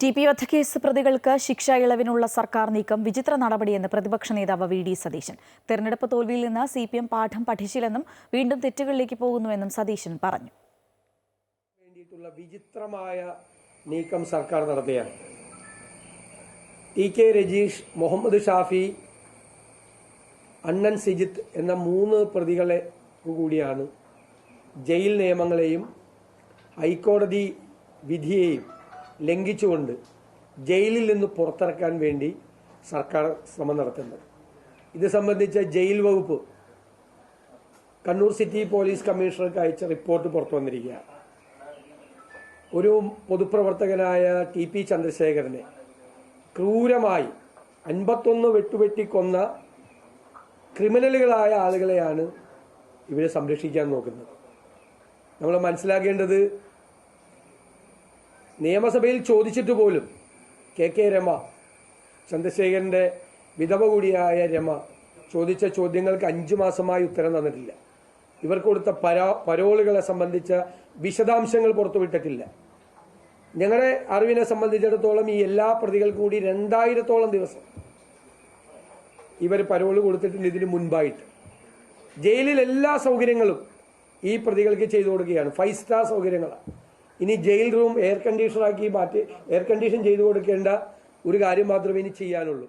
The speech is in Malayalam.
ടി പി വധക്കേസ് പ്രതികൾക്ക് ശിക്ഷ ഇളവിനുള്ള സർക്കാർ നീക്കം വിചിത്ര നടപടിയെന്ന് പ്രതിപക്ഷ നേതാവ് വി ഡി സതീശൻ. തെരഞ്ഞെടുപ്പ് തോൽവിയിൽ നിന്ന് സി പി എം പാഠം പഠിച്ചില്ലെന്നും വീണ്ടും തെറ്റുകളിലേക്ക് പോകുന്നുവെന്നും സതീശൻ പറഞ്ഞു. വിചിത്രമായ നീക്കം സർക്കാർ നടത്തുകയാണ് ടി കെ രജീഷ് മുഹമ്മദ് ഷാഫി അണ്ണൻ സിജിത്ത് എന്ന മൂന്ന് പ്രതികളെ കൂടിയാണ് ജയിൽ നിയമങ്ങളെയും ഹൈക്കോടതി വിധിയെയും ലംഘിച്ചുകൊണ്ട് ജയിലിൽ നിന്ന് പുറത്തിറക്കാൻ വേണ്ടി സർക്കാർ ശ്രമം നടത്തുന്നത്. ഇത് സംബന്ധിച്ച ജയിൽ വകുപ്പ് കണ്ണൂർ സിറ്റി പോലീസ് കമ്മീഷണർക്ക് അയച്ച റിപ്പോർട്ട് പുറത്തു വന്നിരിക്കുകയാണ്. ഒരു പൊതുപ്രവർത്തകനായ ടി പി ചന്ദ്രശേഖരനെ ക്രൂരമായി അൻപത്തൊന്ന് വെട്ടുവെട്ടി കൊന്ന ക്രിമിനലുകളായ ആളുകളെയാണ് ഇവരെ സംരക്ഷിക്കാൻ നോക്കുന്നത്. നമ്മൾ മനസ്സിലാക്കേണ്ടത് നിയമസഭയിൽ ചോദിച്ചിട്ട് പോലും കെ കെ രമ ചന്ദ്രശേഖരന്റെ വിധവ കൂടിയായ രമ ചോദിച്ച ചോദ്യങ്ങൾക്ക് അഞ്ചു മാസമായി ഉത്തരം തന്നിട്ടില്ല. ഇവർ കൊടുത്ത പരാ പരോളുകളെ സംബന്ധിച്ച വിശദാംശങ്ങൾ പുറത്തുവിട്ടിട്ടില്ല. ഞങ്ങളുടെ അറിവിനെ സംബന്ധിച്ചിടത്തോളം ഈ എല്ലാ പ്രതികൾക്കും കൂടി രണ്ടായിരത്തോളം ദിവസം ഇവർ പരോൾ കൊടുത്തിട്ടുണ്ട് ഇതിന് മുൻപായിട്ട്. ജയിലിൽ എല്ലാ സൗകര്യങ്ങളും ഈ പ്രതികൾക്ക് ചെയ്തു കൊടുക്കുകയാണ്. ഫൈവ് സ്റ്റാർ സൗകര്യങ്ങളാണ്. ഇനി ജയിൽ റൂം എയർ കണ്ടീഷണറാക്കി മാറ്റി എയർ കണ്ടീഷൻ ചെയ്തു കൊടുക്കേണ്ട ഒരു കാര്യം മാത്രമേ ഇനി ചെയ്യാനുള്ളൂ.